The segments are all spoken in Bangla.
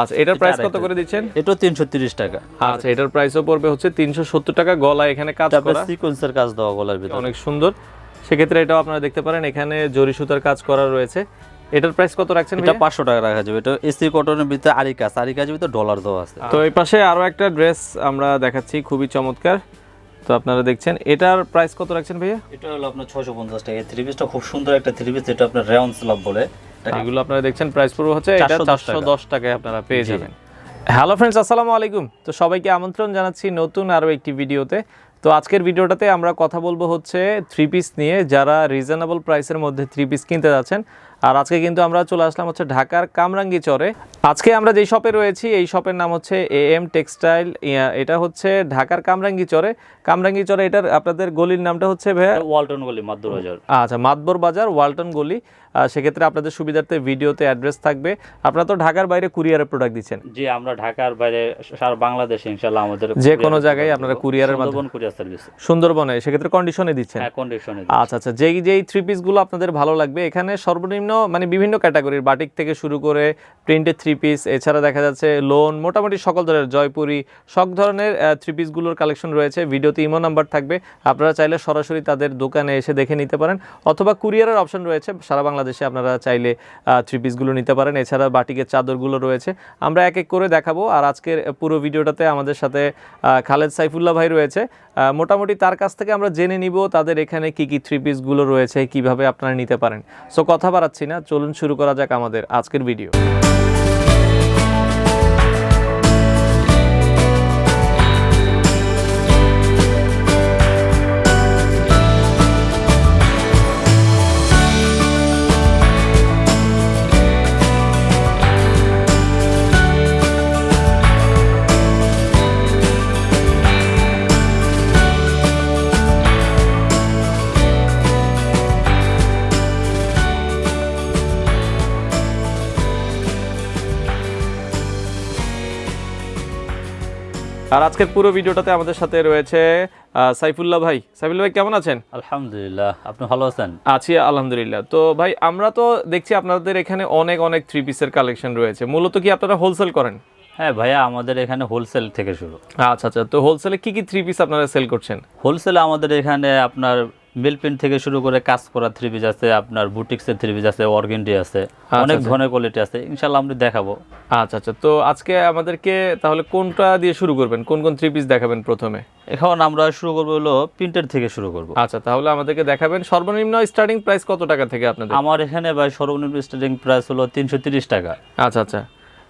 আচ্ছা এটার প্রাইস কত করে দিচ্ছেন? এটাও তিনশো তিরিশ টাকা। আচ্ছা এটার প্রাইসও পড়বে হচ্ছে তিনশো সত্তর টাকা গলা এখানে কাজ করা। সিকোয়েন্সের কাজ দেওয়া গলার ভিতরে। অনেক সুন্দর। সেক্ষেত্রে এটাও আপনারা দেখতে পারেন এখানে জরি সুতার কাজ করা রয়েছে। এটার প্রাইস কত রাখছেন এটা ভাইয়া? পাঁচশো টাকা রাখা যাবে। এটা এসি কটনের ভিতরে আরি কাজ আরি কাজের ভিতরে ডলার দেওয়া আছে। তো এই পাশে আরও একটা ড্রেস আমরা দেখাচ্ছি খুবই চমৎকার। তো আপনারা দেখছেন এটার প্রাইস কত রাখছেন ভাইয়া? এটা হলো আপনার ছয়শো পঞ্চাশ টাকা। এই থ্রি পিসটা খুব সুন্দর একটা থ্রি পিস এটা আপনার রেওয়ান স্লাব বলে। এটা এগুলো আপনারা দেখছেন প্রাইস পড়বে হচ্ছে এটা চারশো দশ টাকায় আপনারা পেয়ে যাবেন। হ্যালো ফ্রেন্ডস আসসালামু আলাইকুম। তো সবাইকে আমন্ত্রণ জানাচ্ছি নতুন আরও একটি ভিডিওতে। তো আজকের ভিডিওটাতে আমরা কথা বলব হচ্ছে থ্রি পিস নিয়ে। যারা রিজনেবল প্রাইসের মধ্যে থ্রি পিস কিনতে যাচ্ছেন আর আজকে কিন্তু আমরা চলে আসলাম হচ্ছে ঢাকার কামরাঙ্গি চরে। আজকে আমরা যেই শপে রয়েছি এই শপের নাম হচ্ছে এ এম টেক্সটাইল এটা হচ্ছে ঢাকার কামরাঙ্গি চরে। কামরাঙ্গি চরে এটার আপনাদের গলির নামটা হচ্ছে ভাইয়া? ওয়ালটন গলি মাদ্দুর বাজার। আচ্ছা মাদবর বাজার ওয়ালটন গলি। সেক্ষেত্রে আপনাদের সুবিধার্থে ভিডিওতে অ্যাড্রেস থাকবে। আপনারা তো ঢাকার বাইরে কুরিয়ারের প্রোডাক্ট দিচ্ছেন। জি আমরা ঢাকার বাইরে সারা বাংলাদেশে ইনশাআল্লাহ আমাদের যে কোনো জায়গায় আপনারা কুরিয়ারের মাধ্যমে। সুন্দরবন কুরিয়ার সার্ভিস সুন্দরবনে সেক্ষেত্রে কন্ডিশনে দিচ্ছেন। হ্যাঁ কন্ডিশনে আচ্ছা আচ্ছা যেই যেই থ্রি পিসগুলো আপনাদের ভালো লাগবে এখানে সর্বনিম্ন মানে বিভিন্ন ক্যাটাগরির বাটিক থেকে শুরু করে প্রিন্টেড থ্রি পিস এছাড়া দেখা যাচ্ছে লোন মোটামুটি সকল ধরনের জয়পুরি সব ধরনের থ্রি পিসগুলোর কালেকশন রয়েছে। ভিডিওতে ইমো নাম্বার থাকবে। আপনারা চাইলে সরাসরি তাদের দোকানে এসে দেখে নিতে পারেন। অথবা কুরিয়ারের অপশন রয়েছে সারা বাংলাদেশে। আপনারা চাইলে থ্রি পিসগুলো নিতে পারেন। এছাড়া বাটিকের চাদরগুলো রয়েছে। আমরা এক এক করে দেখাবো। আর আজকের পুরো ভিডিওটাতে আমাদের সাথে খালেদ সাইফুল্লাহ ভাই রয়েছে। মোটামুটি তার কাছ থেকে আমরা জেনে নিব তাদের এখানে কি কি থ্রি পিসগুলো রয়েছে, কীভাবে আপনারা নিতে পারেন। সো কথা বাড়াচ্ছি না। চলুন শুরু করা যাক আমাদের আজকের ভিডিও আর আজকের পুরো ভিডিওটাতে আমাদের সাথে রয়েছে সাইফুল্লাহ ভাই। সাইফুল্লাহ ভাই কেমন আছেন? আলহামদুলিল্লাহ আপনি ভালো আছেন? আছি আলহামদুলিল্লাহ। তো ভাই আমরা তো দেখছি আপনাদের এখানে অনেক অনেক থ্রি পিসের কালেকশন রয়েছে। মূলত কি আপনারা হোলসেল করেন? হ্যাঁ ভাইয়া আমাদের এখানে হোলসেল থেকে শুরু। আচ্ছা আচ্ছা। তো হোলসেলে কি কি থ্রি পিস আপনারা সেল করছেন? হোলসেলে আমাদের এখানে আপনার মিল প্রিন্ট থেকে শুরু করে কাজ করা থ্রি পিস আছে আপনার বুটিক্সের থ্রি পিস আছে অর্গেন্ডি আছে অনেক আচ্ছা। ধরনের কোয়ালিটি আছে ইনশাল্লাহ আমরা দেখাবো। আচ্ছা আচ্ছা। তো আজকে আমাদেরকে তাহলে কোনটা দিয়ে শুরু করবেন? কোন কোন থ্রি পিস দেখাবেন প্রথমে? এখন আমরা শুরু করব হলো প্রিন্টের থেকে শুরু করব। আচ্ছা তাহলে আমাদেরকে দেখাবেন সর্বনিম্ন স্টার্টিং প্রাইস কত টাকা থেকে আপনাদের? আমার এখানে ভাই সর্বনিম্ন স্টার্টিং প্রাইস হলো তিনশো টাকা। আচ্ছা আচ্ছা।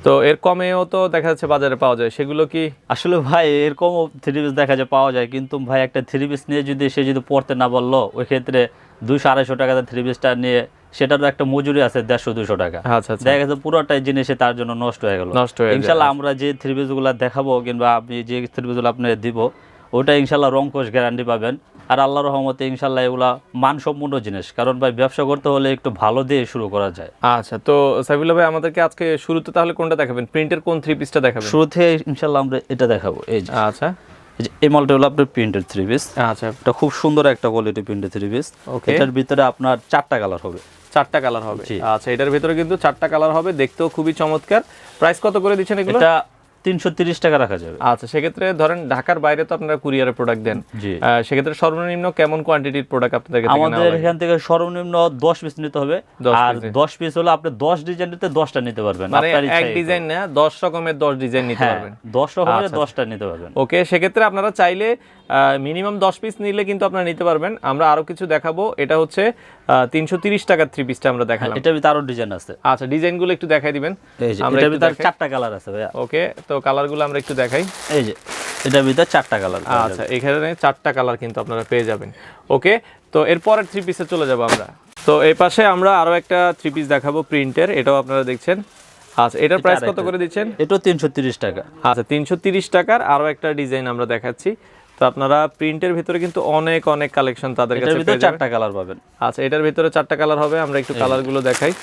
তো এর কমেও তো দেখা যাচ্ছে বাজারে পাওয়া যায়। সেগুলো কি আসলে ভাই এরকম থ্রি পিস দেখা যায় পাওয়া যায়। কিন্তু ভাই একটা থ্রি পিস নিয়ে যদি সে যদি পড়তে না বলল ওই ক্ষেত্রে দুশো আড়াইশো টাকা থ্রি পিসটা নিয়ে সেটারও একটা মজুরি আছে দেড়শো দুশো টাকা। আচ্ছা আচ্ছা। দেখা গেছে পুরোটাই জিনিসে তার জন্য নষ্ট হয়ে গেল। নষ্ট হয়ে ইনশাল্লাহ আমরা যে থ্রি পিসগুলো দেখাবো কিংবা আপনি যে থ্রি পিসগুলো আপনি দিব ওটা ইনশাল্লাহ রংকোশ গ্যারান্টি পাবেন। আর আল্লাহ রহমতে ইনশাল্লাহ এগুলা মানসম্পন্ন জিনিস। কারণ ভাই ব্যবসা করতে হলে একটু ভালো দিয়ে শুরু করা যায়। আচ্ছা তো সাইফুল্লাহ ভাই আমাদেরকে আজকে শুরুতে তাহলে কোনটা দেখাবেন? প্রিন্টের কোন থ্রি পিসটা দেখাবেন? শুরুতে ইনশাল্লাহ আমরা এটা দেখাবো এই যে। আচ্ছা। এই মালটা হলো আপনার প্রিন্টেড থ্রি পিস আচ্ছা। এটা খুব সুন্দর একটা quality printed three piece Okay. এটার ভিতরে আপনার চারটা কালার হবে। চারটা কালার হবে। জি। আচ্ছা এটার ভিতরে কিন্তু চারটা কালার হবে দেখতেও খুবই চমৎকার। প্রাইস কত করে দিচ্ছেন এগুলো? এটা তিনশো টাকা রাখা যাবে। আচ্ছা সেক্ষেত্রে ধরেন ঢাকার বাইরে তো আপনারা কুরিয়ারে প্রোডাক্ট দেন। সেক্ষেত্রে সর্বনিম্ন কেমন কোয়ান্টিটির প্রোডাক্ট আপনাদের আমাদের এখান থেকে সর্বনিম্ন দশ পিস নিতে হবে। আর দশ পিস হলে আপনি দশ ডিজাইন নিতে দশটা নিতে পারবেন। মানে এক ডিজাইন না দশ রকমের দশ ডিজাইন নিতে হ্যাঁ পারবেন। দশ রকমের আচ্ছা, দশটা নিতে পারবেন। ওকে সেক্ষেত্রে আপনারা চাইলে মিনিমাম দশ পিস নিলে কিন্তু আপনারা নিতে পারবেন। আমরা আরও কিছু দেখাবো। এটা হচ্ছে তিনশো তিরিশ টাকার থ্রি পিসটা আমরা দেখালাম। এটার ভিতরে আরও ডিজাইন আছে। আচ্ছা ডিজাইনগুলো একটু দেখাই দিবেন। আমরা। চারটা কালার আছে ভাইয়া। ওকে তো কালারগুলো আমরা একটু দেখাই। এই যে ভিতরে চারটা কালার আচ্ছা এখানে চারটা কালার কিন্তু আপনারা পেয়ে যাবেন। ওকে তো এরপরের থ্রি পিসে চলে যাব আমরা। তো এই পাশে আমরা আরও একটা থ্রি পিস দেখাবো প্রিন্টের এটাও আপনারা দেখছেন। আচ্ছা এটার প্রাইস কত করে দিচ্ছেন? এটাও তিনশো তিরিশ টাকা। আচ্ছা তিনশো তিরিশ টাকার আরও একটা ডিজাইন আমরা দেখাচ্ছি। তো আপনারা প্রিন্টের ভিতরে কিন্তু অনেক অনেক কালেকশন তাদের কাছে ভিতরে পেয়ে যাবেন। চারটা কালার পাবেন। আচ্ছা এটার ভিতরে চারটা কালার হবে আমরা একটু কালারগুলো দেখাই।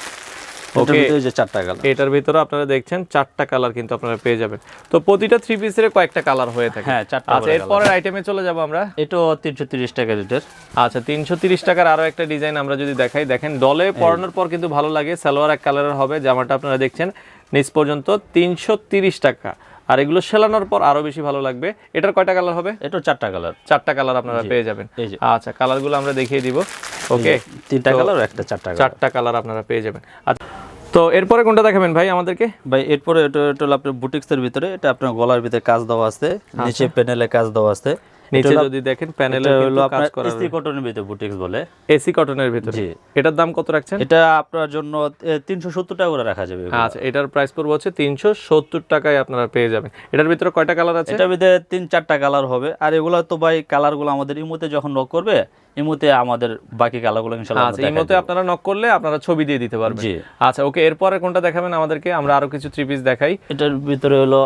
ওকে যে চারটা কালার এটার ভিতরে আপনারা দেখছেন চারটা কালার কিন্তু আপনারা পেয়ে যাবেন। তো প্রতিটা থ্রি পিসের কয়েকটা কালার হয়ে থাকে। হ্যাঁ চারটা আচ্ছা এরপরের আইটেমে চলে যাব আমরা। এটাও তিনশো তিরিশ টাকা রেটের। আচ্ছা তিনশো তিরিশ টাকার আরও একটা ডিজাইন আমরা যদি দেখাই দেখেন ডলে পরানোর পর কিন্তু ভালো লাগে সালোয়ার এক কালারের হবে জামাটা আপনারা দেখছেন। নিচ পর্যন্ত তিনশো টাকা। আর এগুলো সেলানোর পর আরও বেশি ভালো লাগবে। এটার কয়টা কালার হবে? এটা চারটা কালার চারটা কালার আপনারা পেয়ে যাবেন। আচ্ছা কালারগুলো আমরা দেখিয়ে দিব। ওকে তিনটা কালার একটা চারটা চারটা কালার আপনারা পেয়ে যাবেন। আচ্ছা তো এরপরে কোনটা দেখাবেন ভাই আমাদেরকে? ভাই এরপরে এটা এটা হলো আপনার বুটিক্সের ভিতরে। এটা আপনার গলার ভিতরে কাজ দেওয়া আছে নিচে প্যানেলে কাজ দেওয়া আছে। নিচে যদি দেখেন প্যানেলে হলো আপনার করা এসি কটনের ভিতরে বুটিক্স বলে। এসি কটনের ভিতরে। জি। এটার দাম কত রাখছেন? এটা আপনার জন্য তিনশো সত্তর টাকা করে রাখা যাবে আচ্ছা এটার প্রাইস পড়বে হচ্ছে তিনশো সত্তর টাকায় আপনারা পেয়ে যাবেন। এটার ভিতরে কয়টা কালার আছে? এটার ভিতরে তিন চারটা কালার হবে। আর এগুলো তো ভাই কালারগুলো আমাদের ইমুতে যখন নক করবে ইমুতে আমাদের বাকি কালারগুলো ইনশাআল্লাহ আচ্ছা এই মতে আপনারা নক করলে আপনারা ছবি দিয়ে দিতে পারবেন। জি। আচ্ছা ওকে এরপরে কোনটা দেখাবেন আমাদেরকে? আমরা আরও কিছু থ্রি পিস দেখাই। এটার ভিতরে হলো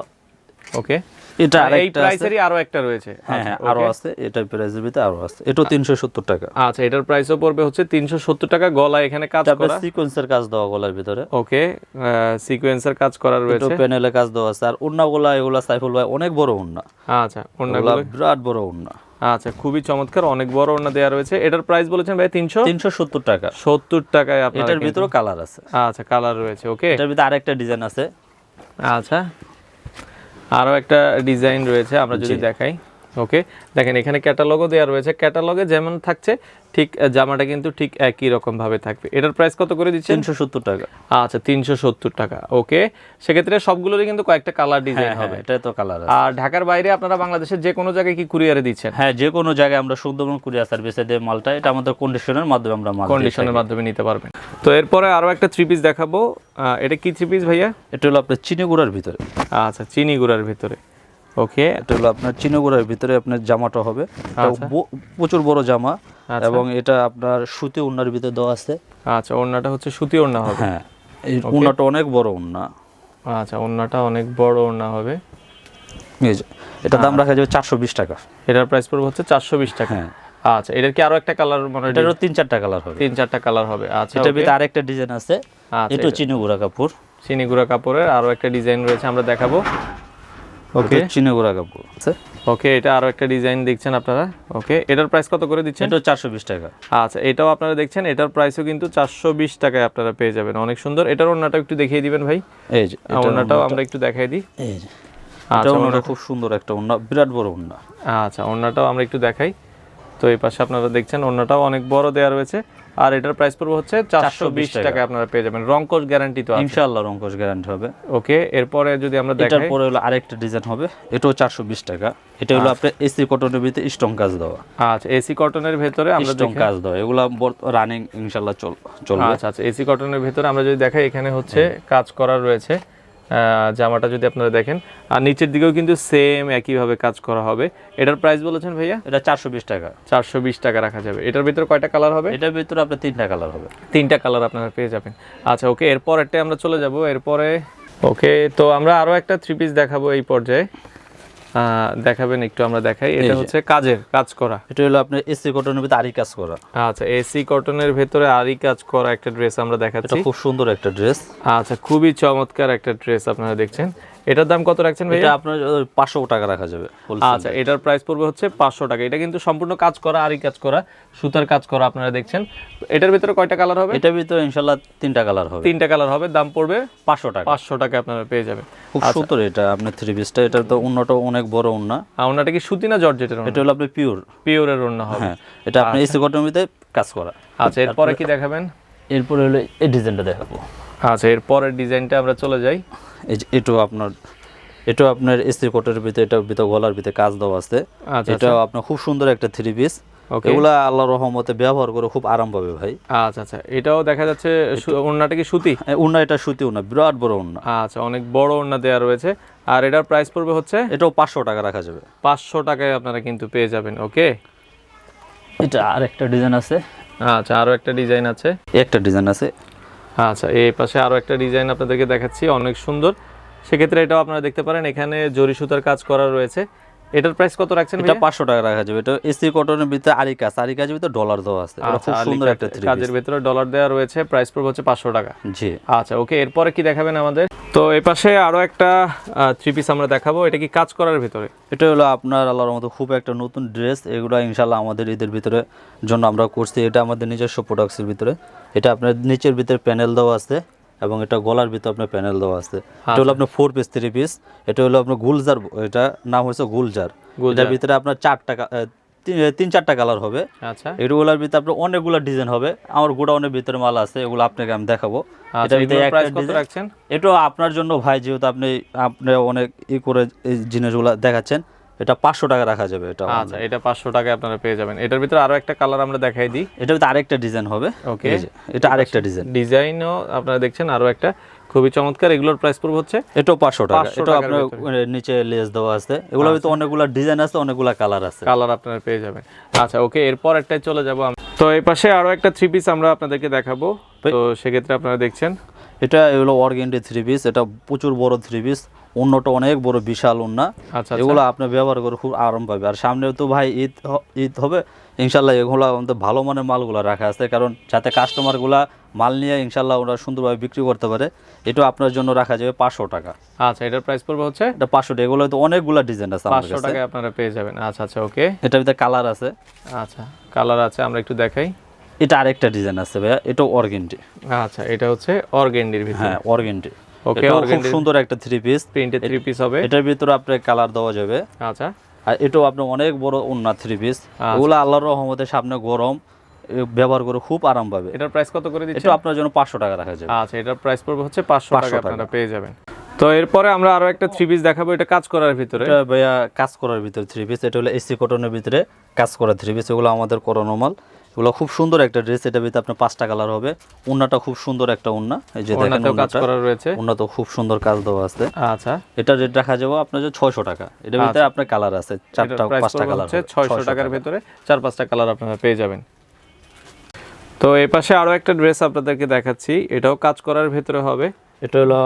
ওকে। এটা এই প্রাইসেরই আরও একটা রয়েছে। হ্যাঁ আচ্ছা, হ্যাঁ আরও আছে। এটার প্রাইসের ভিতরে আরও আছে। এটাও তিনশো সত্তর টাকা। আচ্ছা এটার প্রাইসও পড়বে হচ্ছে তিনশো সত্তর টাকা গলা এখানে কাজ করা। সিকোয়েন্সের কাজ দেওয়া গলার ভিতরে। ওকে সিকোয়েন্সের কাজ করা এটাও রয়েছে। প্যানেলে কাজ দেওয়া আছে। আর উন্নাগুলা এগুলা সাইফুল ভাই অনেক বড় উন্না আচ্ছা ওগুলা বিরাট বড় উন্না আচ্ছা খুবই চমৎকার। অনেক বড় ওড়না দেওয়া রয়েছে। এটার প্রাইস বলেছেন ভাই তিনশো? তিনশো সত্তর টাকা। সত্তর টাকায় আপনার এটার ভিতরে কালার আছে। আচ্ছা কালার রয়েছে ওকে এটার ভিতরে আরেকটা ডিজাইন আছে। আচ্ছা। আরও একটা ডিজাইন রয়েছে আমরা যদি দেখাই। ওকে দেখেন এখানে ক্যাটালগও দেওয়া রয়েছে। ক্যাটালগে যেমন থাকছে ঠিক জামাটা কিন্তু ঠিক একই রকম ভাবে থাকবে। এটার প্রাইস কত করে দিচ্ছেন? তিনশো সত্তর টাকা। আচ্ছা তিনশো সত্তর টাকা। ওকে সেক্ষেত্রে সবগুলোরই কিন্তু কয়েকটা কালার ডিজাইন হ্যাঁ হবে। এটা তো কালার আর ঢাকার বাইরে আপনারা বাংলাদেশের যে কোনো জায়গায় কি কুরিয়ারে দিচ্ছেন? হ্যাঁ যে কোনো জায়গায় আমরা সুন্দরবন কুরিয়ার সার্ভিসে দিয়ে মালটা এটা আমাদের কন্ডিশনের মাধ্যমে আমরা মাল কন্ডিশনের মাধ্যমে নিতে পারবেন। তো এরপরে আরও একটা থ্রি পিস দেখাবো। আহ, এটা কি থ্রি পিস ভাইয়া? এটা হলো আপনার চিনি গুঁড়ার ভিতরে। আচ্ছা চিনি গুঁড়ার ভিতরে। ওকে। এটা হলো আপনার চিনি গুঁড়ার ভিতরে আপনার জামাটা হবে। এটা আচ্ছা। প্রচুর বড় জামা আচ্ছা। এবং এটা আপনার সুতি উন্নার ভিতরে দেওয়া আছে। আচ্ছা ওড়নাটা হচ্ছে সুতি ওড়না হবে। হ্যাঁ এই উন্নাটা অনেক বড় উন্না আচ্ছা ওড়নাটা অনেক বড় ওড়না হবে। এই যে এটা দাম রাখা যাবে চারশো বিশ টাকা। এটার প্রাইস পড়বে হচ্ছে চারশো বিশ টাকা। হ্যাঁ। আচ্ছা এটার কি আরও একটা কালার মানে এটারও তিন চারটা কালার হবে। তিন চারটা কালার হবে। আচ্ছা এটার okay। ভিতরে আরেকটা ডিজাইন আছে। আচ্ছা, এটাও চিনি গুঁড়া কাপড়। চিনি গুঁড়া কাপড়ের আরও একটা ডিজাইন রয়েছে আমরা দেখাবো। ওকে। চিনি গুঁড়া কাপড়। ওকে এটা আরও একটা ডিজাইন দেখছেন আপনারা? ওকে এটার প্রাইস কত করে দিচ্ছেন? এটাও চারশো বিশ টাকা। আচ্ছা এটাও আপনারা দেখছেন এটার প্রাইসও কিন্তু চারশো বিশ টাকায় আপনারা পেয়ে যাবেন। অনেক সুন্দর। এটার ওড়নাটা একটু দেখিয়ে দিবেন ভাই। এই যে আমরা একটু দেখাই দিই। এই যে আচ্ছা এটা ওনাটা খুব সুন্দর একটা ওন্না বিরাট বড় ওন্না আচ্ছা ওড়নাটাও আমরা একটু দেখাই। তো এই পাশে আপনারা দেখছেন ওড়নাটাও অনেক বড় দেওয়া রয়েছে। আর এটার প্রাইস পড়বে হচ্ছে চারশো বিশ টাকা। আপনারা পেয়ে যাবেন। রংকোশ গ্যারান্টি তো আছে। ইনশাআল্লাহ রঙ্কশ গ্যারান্টি হবে। ওকে এরপরে যদি আমরা এটার পরে হলো আরেকটা ডিজাইন হবে। এটাও চারশো বিশ টাকা। এটা হলো আপনার এসি কটনের ভিতরে স্ট্রং কাজ দেওয়া। আচ্ছা এসি কটনের ভেতরে আমরা স্ট্রং দেখে- কাজ দেওয়া। এগুলা রানিং ইনশাআল্লাহ চল চলবে। আচ্ছা আচ্ছা এসি কটনের ভেতরে আমরা যদি দেখাই এখানে হচ্ছে কাজ করা রয়েছে। জামাটা যদি আপনারা দেখেন। আর নিচের দিকেও কিন্তু সেম একইভাবে কাজ করা হবে। এটার প্রাইস বলেছেন ভাইয়া? এটা চারশো বিশ টাকা। চারশো বিশ টাকা রাখা যাবে। এটার ভিতরে কয়টা কালার হবে? এটার ভিতরে আপনার তিনটা কালার হবে। তিনটা কালার আপনারা পেয়ে যাবেন। আচ্ছা ওকে এরপর একটা আমরা চলে যাব। এরপরে ওকে তো আমরা আরও একটা থ্রি পিস দেখাবো এই পর্যায়ে। দেখাবেন একটু আমরা দেখাই। এটা হচ্ছে কাজের কাজ করা। এটা হলো আপনার এসি কটনের ভিতরে আরি কাজ করা। আচ্ছা এসি কটনের ভেতরে আরি কাজ করা একটা ড্রেস আমরা এটা দেখাচ্ছি। খুব সুন্দর একটা ড্রেস আচ্ছা খুবই চমৎকার একটা ড্রেস আপনারা দেখছেন। এটার দাম কত রাখছেন এটা আপনার পাঁচশো টাকা রাখা যাবে আচ্ছা এটার প্রাইস পড়বে হচ্ছে পাঁচশো টাকা। এটা কিন্তু সম্পূর্ণ কাজ করা আরই কাজ করা সুতার কাজ করা আপনারা দেখছেন। এটার ভিতরে কয়টা কালার হবে? এটার ভিতরে ইনশাআল্লাহ তিনটা কালার হবে। তিনটা কালার হবে দাম পড়বে পাঁচশো টাকা। পাঁচশো টাকা আপনারা পেয়ে যাবেন। খুব সুন্দর এটা আপনার থ্রি পিসটা এটা তো উন্নত অনেক বড় উন্না। আর ওনাটা কি সুতি না জর্জেটের এটা হলো আপনার পিওর পিওরের ওড়না হবে। হ্যাঁ এটা আপনার এসি কটনের ভিতরে কাজ করা। আচ্ছা এরপরে কি দেখাবেন? এরপরে হলো এই ডিজাইনটা দেখাবো। আচ্ছা এরপরের ডিজাইনটা আমরা চলে যাই। এটাও আপনার এটাও আপনার এসি কটের ভিতরে এটার ভিতরে গলার ভিতরে কাজ দেওয়া আছে। আচ্ছা এটাও আপনার খুব সুন্দর একটা থ্রি পিস. এগুলা আল্লাহর রহমতে ব্যবহার করে খুব আরাম পাবে ভাই। আচ্ছা আচ্ছা। এটাও দেখা যাচ্ছে ওড়নাটা কি সুতি? উন্না এটা সুতি উন্না বিরাট বড় উন্না আচ্ছা অনেক বড় ওড়না দেওয়া রয়েছে। আর এটার প্রাইস পড়বে হচ্ছে? এটাও পাঁচশো টাকা রাখা যাবে। পাঁচশো টাকায় আপনারা কিন্তু পেয়ে যাবেন ওকে এটা আর একটা ডিজাইন আছে। আচ্ছা আরও একটা ডিজাইন আছে। একটা ডিজাইন আছে। আচ্ছা এই পাশে আরও একটা ডিজাইন আপনাদেরকে দেখাচ্ছি অনেক সুন্দর। সেক্ষেত্রে এটাও আপনারা দেখতে পারেন এখানে জরি সুতার কাজ করা রয়েছে। এটার প্রাইস কত রাখছেন এটা পাঁচশো টাকা রাখা যাবে। এটা এসি কটনের ভিতরে আরি কাজ আরি কাজের ভিতরে ডলার দেওয়া আছে। এটা আচ্ছা খুব সুন্দর একটা থ্রি কাজের ভিতরে ডলার দেওয়া রয়েছে প্রাইস পড়বে হচ্ছে পাঁচশো টাকা। জি। আচ্ছা ওকে এরপরে কি দেখাবেন আমাদের? তো এই পাশে আরও একটা থ্রি পিস আমরা দেখাবো। এটা কি কাজ করার ভিতরে? এটা হলো আপনার আল্লাহর মতো খুব একটা নতুন ড্রেস এগুলো ইনশাল্লাহ আমাদের ঈদের ভিতরে জন্য আমরা করছি। এটা আমাদের নিজস্ব প্রোডাক্টসের ভিতরে। এটা আপনার নিচের ভিতরে প্যানেল দেওয়া আছে। এবং এটা গলার ভিতরে আপনার প্যানেল দেওয়া আছে। আচ্ছা। এটা হলো আপনার ফোর পিস থ্রি পিস এটা হলো আপনার গুলজার এটা নাম হচ্ছে গুলজার। গুলজার। এটার ভিতরে আপনার চারটা তিন- চারটা কালার হবে। আচ্ছা। এগুলোর ভিতরে আপনার অনেকগুলো ডিজাইন হবে। আমার গোডাউনের ভিতরে মাল আছে এগুলো আপনাকে আমি দেখাবো। আচ্ছা design- রাখছেন? এটা আপনার জন্য ভাই যেহেতু আপনি আপনি অনেক ই করে এই জিনিসগুলো দেখাচ্ছেন। এটা পাঁচশো টাকা রাখা যাবে এটা আচ্ছা এটা পাঁচশো টাকায় আপনারা পেয়ে যাবেন। এটার ভিতরে আরও একটা কালার আমরা দেখাই দিই। এটার ভিতরে আরেকটা ডিজাইন হবে। যে, এটা আরেকটা ডিজাইন ডিজাইনও আপনারা দেখছেন আরও একটা খুবই চমৎকার। এগুলোর প্রাইস পড়বে হচ্ছে এটাও পাঁচশো টাকা। এটা আপনার নিচে লেস দেওয়া আছে। এগুলোর ভিতরে অনেকগুলো ডিজাইন আছে অনেকগুলো কালার আছে। কালার আপনারা পেয়ে যাবেন। আচ্ছা ওকে এরপর একটাই চলে যাব তো এই পাশে আরও একটা থ্রি পিস আমরা আপনাদেরকে দেখাবো। তো সেক্ষেত্রে আপনারা দেখছেন। এটা এগুলো অর্গেন্ডি থ্রি পিস এটা প্রচুর বড় থ্রি পিস অন্যটা অনেক বড় বিশাল উন্না। আচ্ছা এগুলো আপনি ব্যবহার করে খুব আরাম পাবে। আর সামনে তো ভাই ঈদ ঈদ হবে ইনশাল্লাহ এগুলো আমাদের ভালো মানের মালগুলো রাখা আছে। কারণ যাতে কাস্টমারগুলা মাল নিয়ে ইনশাল্লাহ ওরা সুন্দরভাবে বিক্রি করতে পারে এটা আপনার জন্য রাখা যাবে পাঁচশো টাকা। আচ্ছা এটার প্রাইস পড়বে হচ্ছে? এটা পাঁচশো টাকা। এগুলো তো অনেকগুলো ডিজাইন আছে পাঁচশো টাকায় আপনারা পেয়ে যাবেন। আচ্ছা আচ্ছা ওকে। এটার ভিতরে কালার আছে। আচ্ছা কালার আছে আমরা একটু দেখাই। এটা আরেকটা ডিজাইন আছে ভাইয়া এটা অর্গেন্টি আচ্ছা এটা হচ্ছে অর্গেন্ডির ভিতরে। হ্যাঁ অর্গেন্টি Okay, খুব সুন্দর একটা three piece printed three piece হবে। এটার ভিতরে আপনার কালার দেওয়া যাবে। আচ্ছা। আর এটাও আপনার অনেক বড় ওন্না থ্রি পিস এগুলো আল্লাহর রহমতে সামনে গরম ব্যবহার করে খুব আরাম পাবে। এটার প্রাইস কত করে দিচ্ছেন? এটা আপনার জন্য পাঁচশো টাকা রাখা যাবে। আচ্ছা এটার প্রাইস পড়বে হচ্ছে পাঁচশো 500 টাকা। আপনারা পেয়ে যাবেন। তো এরপরে আমরা আরও একটা থ্রি পিস দেখাবো এটা কাজ করার ভিতরে। ভাইয়া কাজ করার ভিতরে থ্রি পিস এটা হলো এসি কটনের ভিতরে কাজ করা থ্রি পিস এগুলো আমাদের করানো মাল এগুলো খুব সুন্দর একটা ড্রেস এটার ভিতরে আপনার পাঁচটা কালার হবে। উন্নাটা খুব সুন্দর একটা উন্না এই যে দেখেন কাজ করা রয়েছে। উন্না তো খুব সুন্দর কাজ দেওয়া আছে। আচ্ছা। এটা রেট রাখা যাবে আপনার যে ছয়শো টাকা। এটার ভিতরে আপনার কালার আছে। চারটা পাঁচটা কালার হচ্ছে ছয়শো টাকার ভেতরে। চার পাঁচটা কালার আপনারা পেয়ে যাবেন। তো এই পাশে আরও একটা ড্রেস আপনাদেরকে দেখাচ্ছি। এটাও কাজ করার ভেতরে হবে। এটা হলো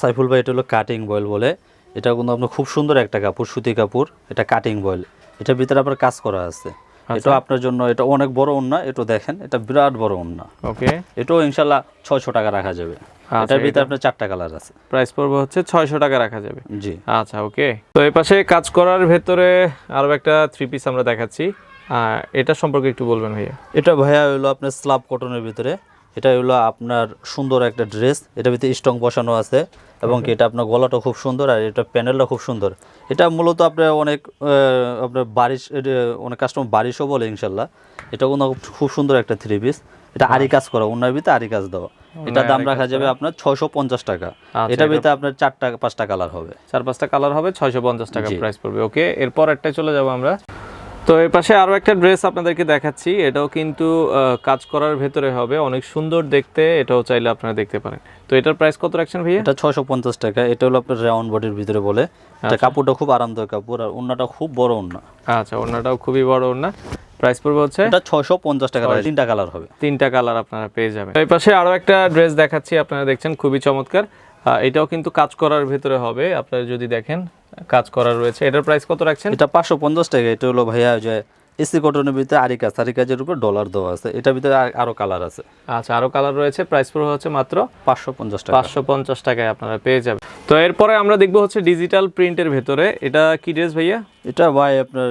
সাইফুল ভাই এটা হলো কাটিং বয়েল বলে। এটা কিন্তু আপনার খুব সুন্দর একটা কাপড় সুতি কাপড়। এটা কাটিং বয়েল এটার ভিতরে আপনার কাজ করা আছে। এটা আপনার জন্য এটা অনেক বড় ওন্না এটা দেখেন এটা বিরাট বড় ওন্না ওকে। এটাও ইনশাল্লাহ ছয়শো টাকা রাখা যাবে। এটার ভিতরে আপনার চারটা কালার আছে। প্রাইস পড়বে হচ্ছে ছয়শো টাকা রাখা যাবে। জি। আচ্ছা ওকে। তো এই পাশে কাজ করার ভেতরে আরও একটা থ্রি পিস আমরা দেখাচ্ছি। এটা সম্পর্কে একটু বলবেন ভাইয়া। এটা ভাইয়া হলো আপনার স্লাব কটনের ভিতরে। এটা হলো আপনার সুন্দর একটা ড্রেস। এটার ভিতরে স্টং বসানো আছে এবং কি এটা আপনার গলাটা খুব সুন্দর আর এটা প্যানেলটা খুব সুন্দর। এটা মূলত আপনার অনেক আপনার বারিশ অনেক কাস্টমার বারিশও বলে ইনশাল্লাহ। এটা কোনো খুব সুন্দর একটা থ্রি পিস এটা আরি কাজ করা অন্যার ভিতরে আরি কাজ দেওয়া। এটা দাম রাখা যাবে আপনার ছয়শো পঞ্চাশ টাকা। আচ্ছা, এটার ভিতরে আপনার চারটা পাঁচটা কালার হবে। চার পাঁচটা কালার হবে ছয়শো পঞ্চাশ টাকা প্রাইস পড়বে। ওকে এরপর একটাই চলে যাব আমরা। তো এর পাশে আরও একটা ড্রেস আপনাদেরকে দেখাচ্ছি এটাও কিন্তু কাজ করার ভেতরে হবে অনেক সুন্দর দেখতে এটাও চাইলে আপনারা দেখতে পারেন। তো এটার প্রাইস কত রাখছেন ভাইয়া? এটা ছয়শো পঞ্চাশ টাকা এটা হলো আপনার রাউন্ড বডির ভিতরে বলে। এটা কাপড়টা খুব আরামদায়ক কাপড় আর ওন্নাটা খুব বড় ওন্না আচ্ছা ওনাটাও খুবই বড় ওনা প্রাইস পড়বে হচ্ছে? এটা ছয়শো পঞ্চাশ টাকা তিনটা কালার হবে। তিনটা কালার আপনারা পেয়ে যাবেন। এই পাশে আরও একটা ড্রেস দেখাচ্ছি আপনারা দেখছেন খুবই চমৎকার। এটাও কিন্তু কাজ করার ভেতরে হবে। আপনারা যদি দেখেন, কাজ করা রয়েছে। এটার প্রাইস কত রাখছেন? এটা পাঁচশো পঞ্চাশ টাকা, এটা হলো ভাইয়া যে এসি কটনের ভিতরে আরি কাজ আরি কাজের উপর ডলার দেওয়া আছে। এটার ভিতরে আরও কালার আছে। আচ্ছা আরও কালার রয়েছে। প্রাইস পড়বে হচ্ছে মাত্র পাঁচশো পঞ্চাশ টাকা। পাঁচশো পঞ্চাশ টাকায় আপনারা পেয়ে যাবেন। তো এরপরে আমরা দেখব হচ্ছে ডিজিটাল প্রিন্টের ভেতরে। এটা কি ড্রেস ভাইয়া? এটা ভাই আপনার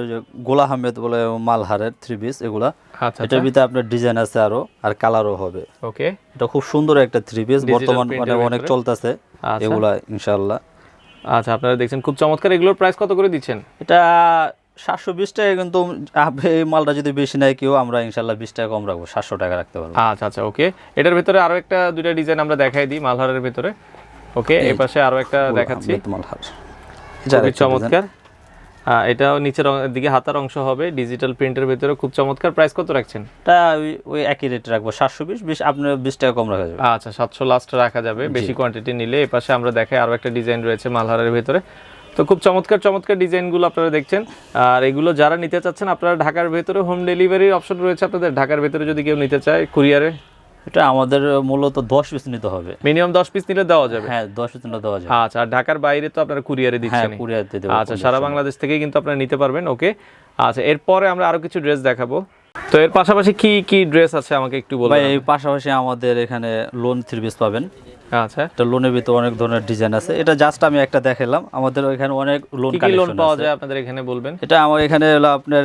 গোলা আহমেদ বলে মালহারের থ্রি পিস এগুলা। আচ্ছা এটার ভিতরে আপনার ডিজাইন আছে আরও আর কালারও হবে। ওকে এটা খুব সুন্দর একটা থ্রি পিস বর্তমান মানে অনেক চলতেছে আচ্ছা। এগুলা ইনশাল্লাহ আচ্ছা আপনারা দেখছেন খুব চমৎকার। এগুলোর প্রাইস কত করে দিচ্ছেন? এটা সাতশো বিশ টাকা কিন্তু এই মালটা যদি বেশি নেয় কেউ আমরা ইনশাল্লাহ বিশ টাকা কম রাখব সাতশো টাকা রাখতে পারব। আচ্ছা আচ্ছা ওকে। এটার ভিতরে আরও একটা দুইটা ডিজাইন আমরা দেখাই দিই মালহারের ভিতরে। ওকে এই পাশে আরও একটা দেখাচ্ছি। মালহার। চমৎকার। এটাও নিচের দিকে হাতার অংশ হবে ডিজিটাল প্রিন্টের ভিতরে খুব চমৎকার। প্রাইস কত রাখছেন? এটা ওই- একই রেট রাখব সাতশো বিশ বিশ আপনার বিশ টাকা কম রাখা যাবে। আচ্ছা সাতশো লাস্ট রাখা যাবে বেশি কোয়ান্টিটি নিলে। এই পাশে আমরা দেখাই আরও একটা ডিজাইন রয়েছে মালহারের ভিতরে। তো খুব চমৎকার চমৎকার ডিজাইনগুলো আপনারা দেখছেন। আর এগুলো যারা নিতে চাচ্ছেন আপনারা ঢাকার ভেতরে হোম ডেলিভারির অপশন রয়েছে আপনাদের। ঢাকার ভেতরে যদি কেউ নিতে চায় কুরিয়ারে এটা আমাদের মূলত দশ পিস নিতে হবে। মিনিমাম দশ পিস নিলে দেওয়া যাবে? হ্যাঁ দশ পিস নিলে দেওয়া যাবে। আচ্ছা আর ঢাকার বাইরে তো আপনারা কুরিয়ারে হ্যাঁ দিচ্ছেন কুরিয়ার দিতে আচ্ছা সারা বাংলাদেশ থেকেই কিন্তু আপনারা নিতে পারবেন ওকে আচ্ছা এরপরে আমরা আরও কিছু ড্রেস দেখাবো। তো এর পাশাপাশি কি কি ড্রেস আছে আমাকে একটু ভাই বলবেন এই পাশাপাশি আমাদের এখানে লোন থ্রি পিস পাবেন। আচ্ছা। এটা লোনের ভিতরে অনেক ধরনের ডিজাইন আছে। এটা জাস্ট আমি একটা দেখালাম আমাদের এখানে অনেক লোন কি লোন পাওয়া যায় আপনাদের এখানে বলবেন? এটা আমার এখানে হলো আপনার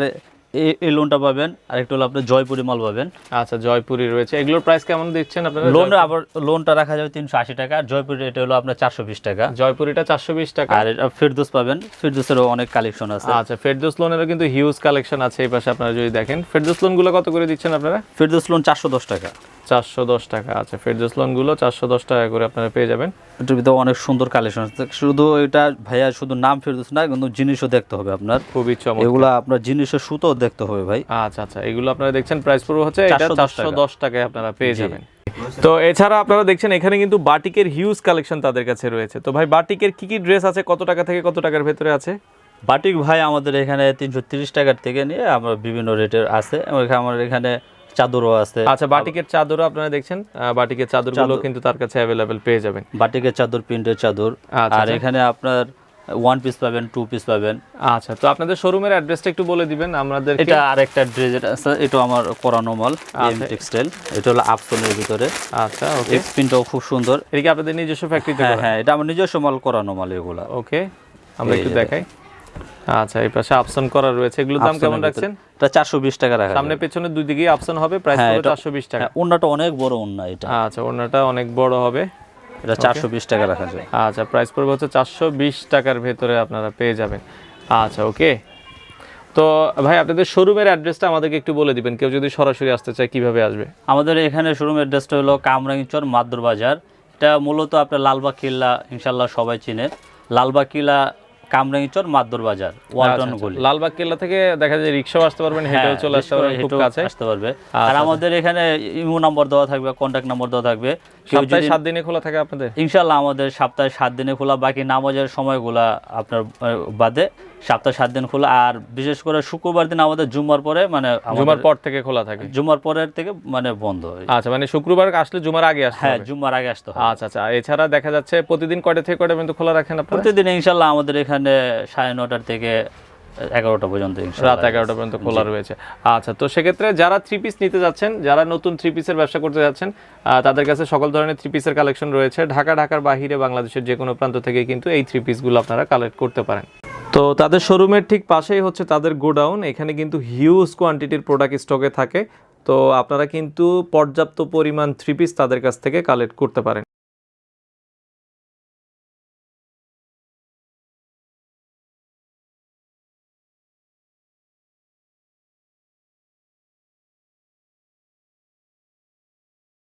এই এই লোনটা পাবেন আর একটা হলো আপনার জয়পুরি মাল পাবেন। আচ্ছা জয়পুরি রয়েছে। এগুলোর প্রাইস কেমন দিচ্ছেন আপনারা? লোন আবার লোনটা রাখা যাবে তিনশো আশি টাকা আর জয়পুরি এটা হলো আপনার চারশো বিশ টাকা। জয়পুরিটা চারশো বিশ টাকা। আর এটা ফেরদোস পাবেন। ফেরদোসেরও অনেক কালেকশন আছে। আচ্ছা ফেরদৌস লোনেরও কিন্তু হিউজ কালেকশন আছে এই পাশে আপনারা যদি দেখেন। ফেরদৌস লোনগুলো কত করে দিচ্ছেন আপনারা? ফেরদোস লোন চারশো দশ টাকা। চারশো দশ টাকা আচ্ছা ফেরদৌস লোনগুলো চারশো দশ টাকা করে আপনারা পেয়ে যাবেন। এটার ভিতরে অনেক সুন্দর কালেকশন শুধু এটা ভাইয়া শুধু নাম ফেরদোস না কিন্তু জিনিসও দেখতে হবে আপনার। খুবই চমৎকার। এগুলা আপনার জিনিসের সুতো দেখতে হবে ভাই। আচ্ছা আচ্ছা এগুলো আপনারা দেখছেন প্রাইস পড়বে হচ্ছে এটা চারশো দশ টাকায় আপনারা পেয়ে যাবেন। তো এছাড়া আপনারা দেখছেন এখানে কিন্তু বাটিকের হিউজ কালেকশন তাদের কাছে রয়েছে। তো ভাই বাটিকের কি কি ড্রেস আছে? কত টাকা থেকে কত টাকার ভেতরে আছে? বাটিক ভাই আমাদের এখানে তিনশো তিরিশ টাকার থেকে নিয়ে আমরা বিভিন্ন রেটের আছে। আমার এখানে চাদরও আছে। আচ্ছা বাটিকের চাদরও আপনারা দেখছেন বাটিকের চাদরগুলো কিন্তু তার কাছে অ্যাভেলেবেল পেয়ে যাবেন। বাটিকের চাদর প্রিন্টের চাদর। আচ্ছা, আর আচ্ছা। এখানে আপনার ওয়ান পিস পাবেন টু পিস পাবেন। আচ্ছা তো আপনাদের শোরুমের অ্যাড্রেসটা একটু বলে দিবেন আমাদের এটা আরেকটা ড্রেস আছে এটা আমার করানো মাল টেক্সটাইল এটা হলো আপসনের ভিতরে। আচ্ছা ওকে এক্স প্রিন্টও খুব সুন্দর। এটা কি আপনাদের নিজস্ব ফ্যাক্টরিতে হ্যাঁ হ্যাঁ এটা আমার নিজস্ব মাল করানো মাল এগুলা। ওকে আমরা একটু দেখাই। আচ্ছা এই পাশে আপসন করা রয়েছে। এগুলোর দাম কেমন রাখছেন? এটা চারশো বিশ টাকা রাখা সামনে পেছনে দুই দিকেই আপসন হবে প্রাইস চারশো বিশ টাকা। হ্যাঁ ওনাটা অনেক বড় ওন্না এটা। আচ্ছা ওনাটা অনেক বড় হবে। এটা চারশো বিশ টাকা রাখা যায় আচ্ছা প্রাইস পড়বে হচ্ছে চারশো বিশ টাকার ভেতরে আপনারা পেয়ে যাবেন। আচ্ছা ওকে তো ভাই আপনাদের শোরুমের অ্যাড্রেসটা আমাদেরকে একটু বলে দিবেন। কেউ যদি সরাসরি আসতে চায় কীভাবে আসবে? আমাদের এখানে শোরুম অ্যাড্রেসটা হলো কামরাঙ্গিচর মাদুর বাজার এটা মূলত আপনার লালবাগ কিল্লা ইনশাল্লাহ সবাই চিনে। লালবাগ কিল্লা কামরাঙ্গিচর মাদ্দর বাজার ওয়ালটন আচ্ছা, গলি। লালবাগ কেল্লা থেকে দেখা যায় রিক্সাও আসতে পারবেন হেঁটেও হ্যাঁ, চলে আসতে পারবেন খুব কাছে। আসতে পারবে। আচ্ছা, আর আমাদের এখানে ইমো নাম্বার দেওয়া থাকবে কন্টাক্ট নাম্বার দেওয়া থাকবে। সপ্তাহে সাত দিনে খোলা থাকে আপনাদের? ইনশাল্লাহ আমাদের সপ্তাহে সাত দিনে খোলা বাকি নামাজের সময়গুলা আপনার বাদে সপ্তাহে সাত দিন খোলা। আর বিশেষ করে শুক্রবার দিন আমাদের জুম্মার পরে মানে জুমার পর থেকে খোলা থাকে? জুম্মার পরের থেকে মানে বন্ধ। হয় আচ্ছা মানে শুক্রবার আসলে জুমার আগে আসতে হ্যাঁ হবে? জুম্মার আগে আসতে হয় আচ্ছা আচ্ছা এছাড়া দেখা যাচ্ছে প্রতিদিন কয়টা থেকে কয়টা পর্যন্ত খোলা রাখেন প্রতিদিন ইনশাল্লাহ আমাদের এখানে সাড়ে নটার থেকে এগারোটা পর্যন্ত রাত এগারোটা পর্যন্ত খোলা রয়েছে। আচ্ছা তো সেক্ষেত্রে যারা থ্রি পিস নিতে যাচ্ছেন যারা নতুন থ্রি পিসের ব্যবসা করতে যাচ্ছেন তাদের কাছে সকল ধরনের থ্রি পিসের কালেকশন রয়েছে। ঢাকা ঢাকার বাহিরে বাংলাদেশের যে কোনো প্রান্ত থেকে কিন্তু এই থ্রি পিসগুলো আপনারা কালেক্ট করতে পারেন। তো তাদের শোরুমের ঠিক পাশেই হচ্ছে তাদের গোডাউন। এখানে কিন্তু হিউজ কোয়ান্টিটির প্রোডাক্ট স্টকে থাকে। তো আপনারা কিন্তু পর্যাপ্ত পরিমাণ থ্রি পিস তাদের কাছ থেকে কালেক্ট করতে পারেন।